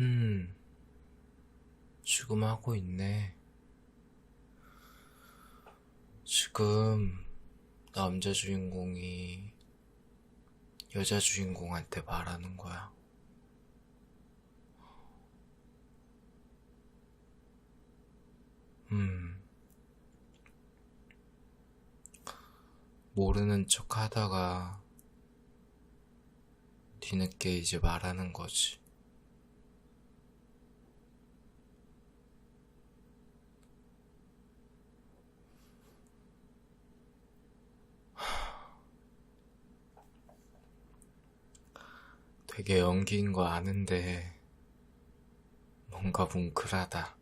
음, 지금 하고 있네. 지금 남자 주인공이 여자 주인공한테 말하는 거야. 음, 모르는 척 하다가 뒤늦게 이제 말하는 거지. 되게 연기인 거 아는데 뭔가 뭉클하다.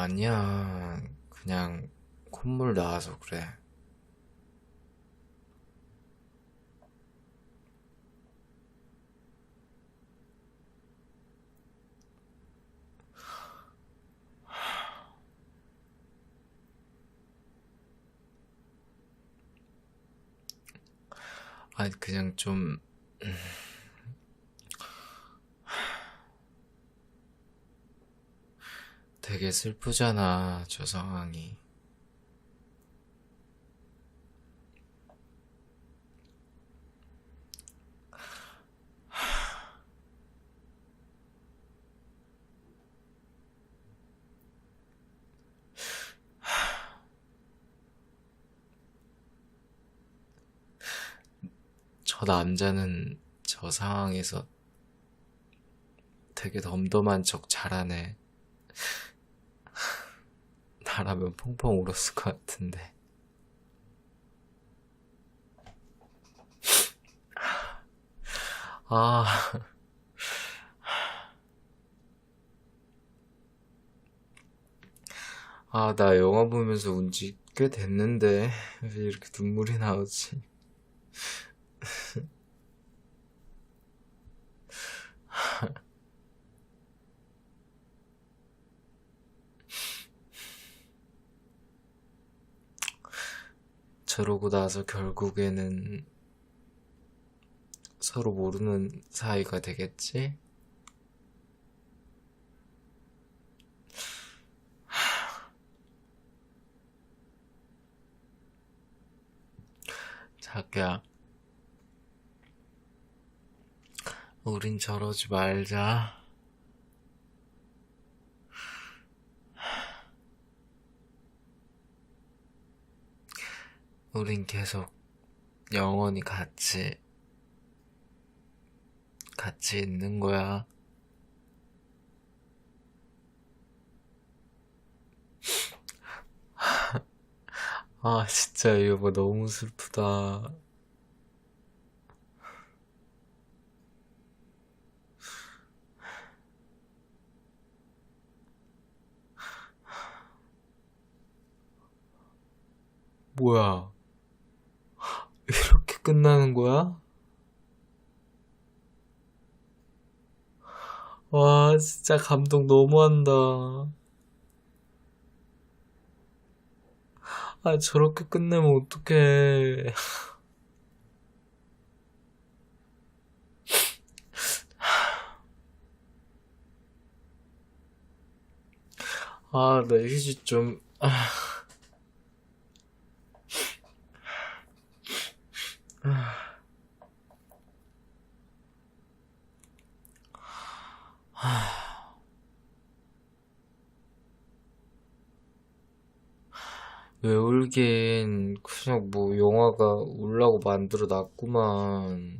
아니야. 그냥 콧물 나와서 그래. 아니, 그냥 좀, 되게 슬프잖아, 저 상황이. 저 남자는 저 상황에서 되게 덤덤한 척 잘하네. 나라면 펑펑 울었을 것 같은데. 아, 아, 나 영화 보면서 운 지 꽤 됐는데, 왜 이렇게 눈물이 나오지? 저러고 나서 결국에는 서로 모르는 사이가 되겠지? 자기야, 우린 저러지 말자. 우린 계속 영원히 같이, 같이 있는 거야. 아, 진짜 이거 뭐 너무 슬프다. 뭐야? 끝나는 거야? 와, 진짜 감동 너무한다. 아, 저렇게 끝내면 어떡해. 아, 나 휴지 좀, 아, 왜 울긴, 그냥 뭐, 영화가 울라고 만들어 놨구만.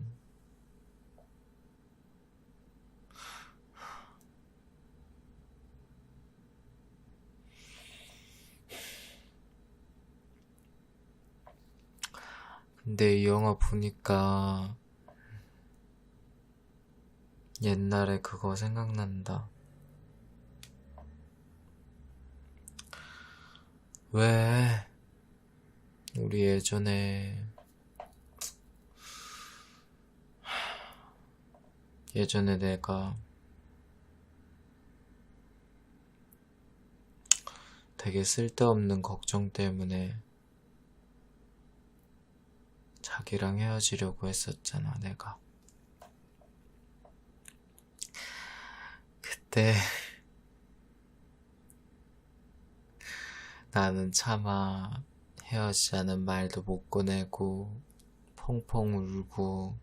근데 이 영화 보니까, 옛날에 그거 생각난다. 왜? 우리 예전에 예전에 내가 되게 쓸데없는 걱정 때문에 자기랑 헤어지려고 했었잖아, 내가. 그때 나는 차마 헤어지자는 말도 못 꺼내고 펑펑 울고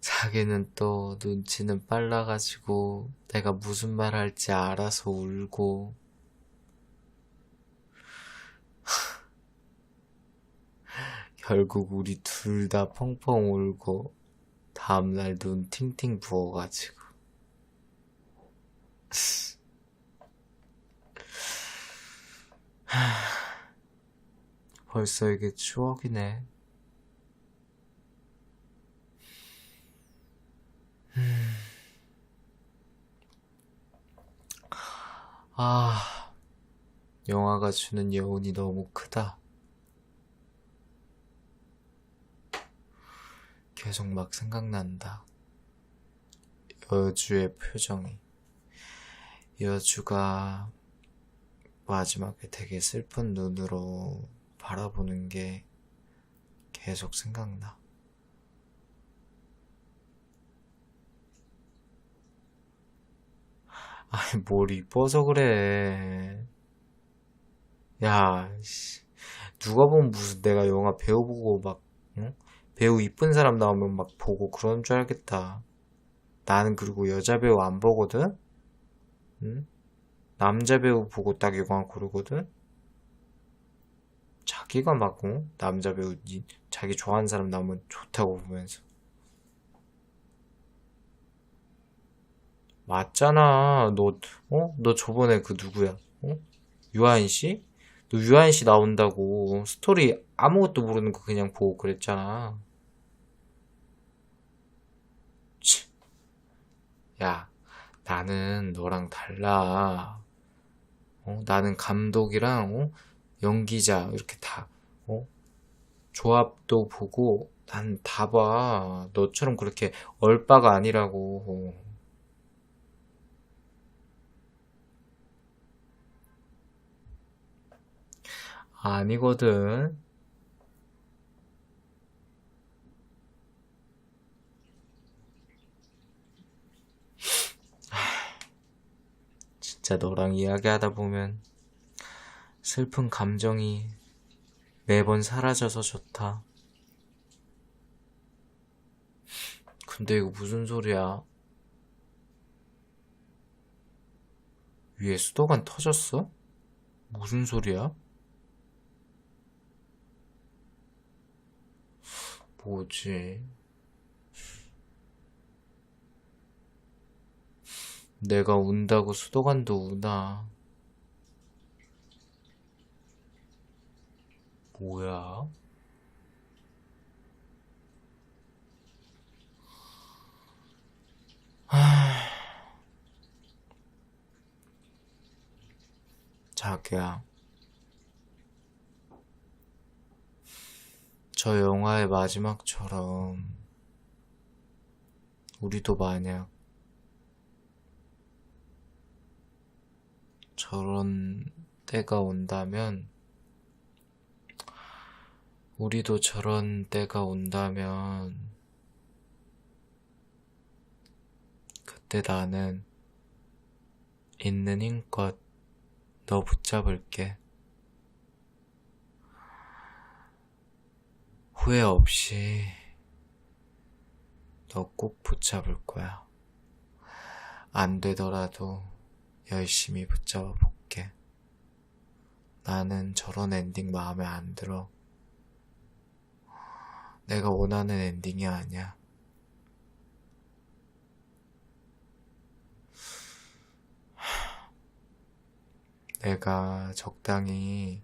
자기는 또 눈치는 빨라가지고 내가 무슨 말 할지 알아서 울고. 결국 우리 둘 다 펑펑 울고 다음날 눈 팅팅 부어가지고 벌써 이게 추억이네. 아, 영화가 주는 여운이 너무 크다. 계속 막 생각난다. 여주의 표정이. 여주가 마지막에 되게 슬픈 눈으로 바라보는 게 계속 생각나. 아이, 뭘 이뻐서 그래. 야, 씨. 누가 보면 무슨 내가 영화 배우 보고 막, 응? 배우 이쁜 사람 나오면 막 보고 그런 줄 알겠다. 나는 그리고 여자 배우 안 보거든? 응? 남자 배우 보고 딱 영화 고르거든? 자기가 막, 어? 남자 배우, 이- 자기 좋아하는 사람 나오면 좋다고 보면서. 맞잖아. 너, 어? 너 저번에 그 누구야? 어? 유아인 씨? 너 유아인 씨 나온다고 스토리 아무것도 모르는 거 그냥 보고 그랬잖아. 치. 야, 나는 너랑 달라. 어? 나는 감독이랑, 어? 연기자, 이렇게 다, 어? 조합도 보고, 난 다 봐. 너처럼 그렇게 얼빠가 아니라고. 아니거든. 진짜 너랑 이야기하다 보면 슬픈 감정이 매번 사라져서 좋다. 근데 이거 무슨 소리야? 위에 수도관 터졌어? 무슨 소리야? 뭐지? 내가 운다고 수도관도 우나. 뭐야? 자기야, 저 영화의 마지막처럼 우리도 만약 저런 때가 온다면, 우리도 저런 때가 온다면, 그때 나는 있는 힘껏 너 붙잡을게. 후회 없이 너 꼭 붙잡을 거야. 안 되더라도 열심히 붙잡아 볼게. 나는 저런 엔딩 마음에 안 들어. 내가 원하는 엔딩이 아니야. 내가 적당히,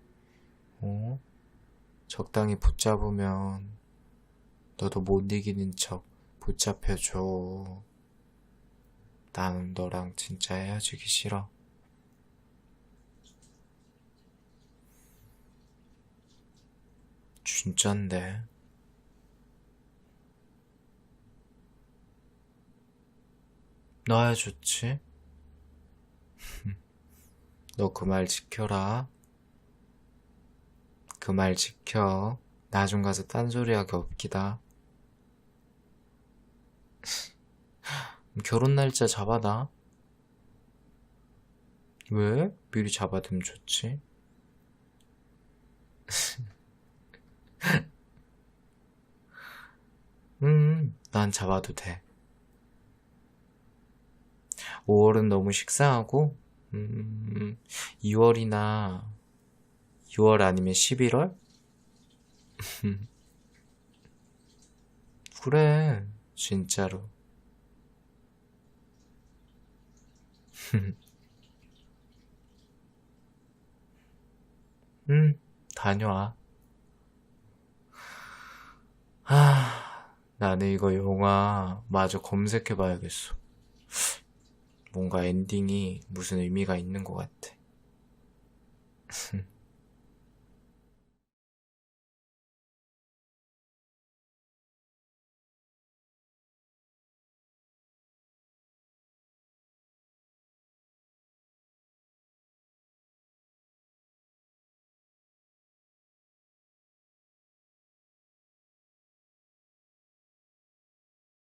어? 적당히 붙잡으면 너도 못 이기는 척 붙잡혀줘. 나는 너랑 진짜 헤어지기 싫어. 진짠데. 나야 좋지? 너 그 말 지켜라. 그 말 지켜. 나중 가서 딴소리하기 없기다. 결혼 날짜 잡아놔. 왜? 미리 잡아두면 좋지. 음, 난 잡아도 돼. 5월은 너무 식상하고, 음, 2월이나 6월 아니면 11월? 그래, 진짜로. 응, 다녀와. 아, 나는 이거 영화 마저 검색해 봐야겠어. 뭔가 엔딩이 무슨 의미가 있는 것 같아.